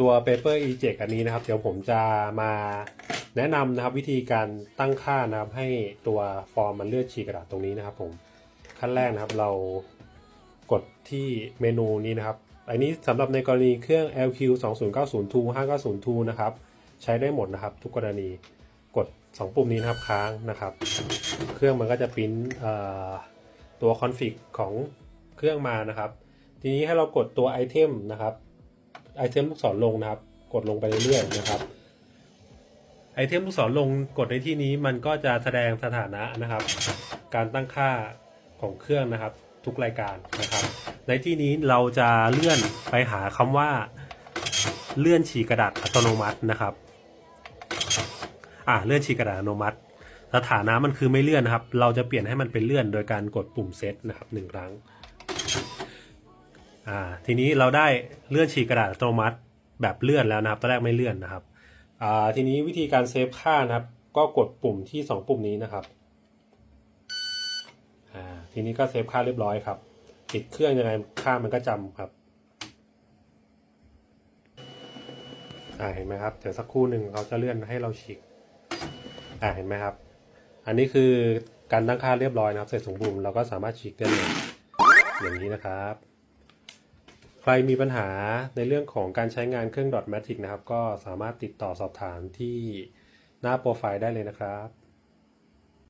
ตัว Paper Eject อันนี้นะครับ เดี๋ยวผมจะมาแนะนำนะครับวิธีการตั้งค่านะครับให้ตัวฟอร์มมันเลือดฉีกกระดาษตรงนี้นะครับผมขั้นแรกนะครับเรากดที่เมนูนี้นะครับ อันนี้สำหรับในกรณีเครื่อง LQ 2090 590นะครับใช้ได้หมดนะครับ ทุกกรณีกด 2 ปุ่มนี้นะครับค้างนะครับ เครื่องมันก็จะปริ้นเอ่อตัวคอนฟิกของเครื่องมานะครับ ทีนี้ให้เรากดตัวไอเทมนะครับ ไอเทมลูกศรลงนะครับ กดลงไปเรื่อยๆนะครับไอเทมลูกศรลงกดในที่นี้มันก็จะแสดงสถานะนะครับ การตั้งค่าของเครื่องนะครับ ทุกรายการนะครับ ในที่นี้เราจะเลื่อนไปหาคำว่า เลื่อนฉีกกระดาษอัตโนมัตินะครับอ่าเลื่อนฉีกกระดาษอัตโนมัติ สถานะมันคือไม่เลื่อนนะครับ เราจะเปลี่ยนให้มันเป็นเลื่อนโดยการกดปุ่มเซตนะครับหนึ่งครั้ง อ่าทีนี้เราได้เลื่อนฉีกกระดาษอัตโนมัติแบบเลื่อนแล้วนะครับตอนแรกไม่เลื่อนนะครับอ่าทีนี้วิธีการเซฟค่านะครับ ก็กดปุ่มที่สองปุ่มนี้นะครับอ่าทีนี้ก็เซฟค่าเรียบร้อยครับปิดเครื่องยังไงค่ามันก็จำครับอ่าเห็นไหมครับเดี๋ยวสักครู่หนึ่งเขาจะเลื่อนให้เราฉีกอ่าเห็นไหมครับ อันนี้คือการตั้งค่าเรียบร้อยนะครับ เสร็จสมบูรณ์เราก็สามารถฉีกได้เลยอย่างนี้นะครับ ใครมีปัญหาในเรื่องของการใช้งานเครื่อง Dot Matic นะครับ ก็สามารถติดต่อสอบถามที่หน้าโปรไฟล์ได้เลยนะครับ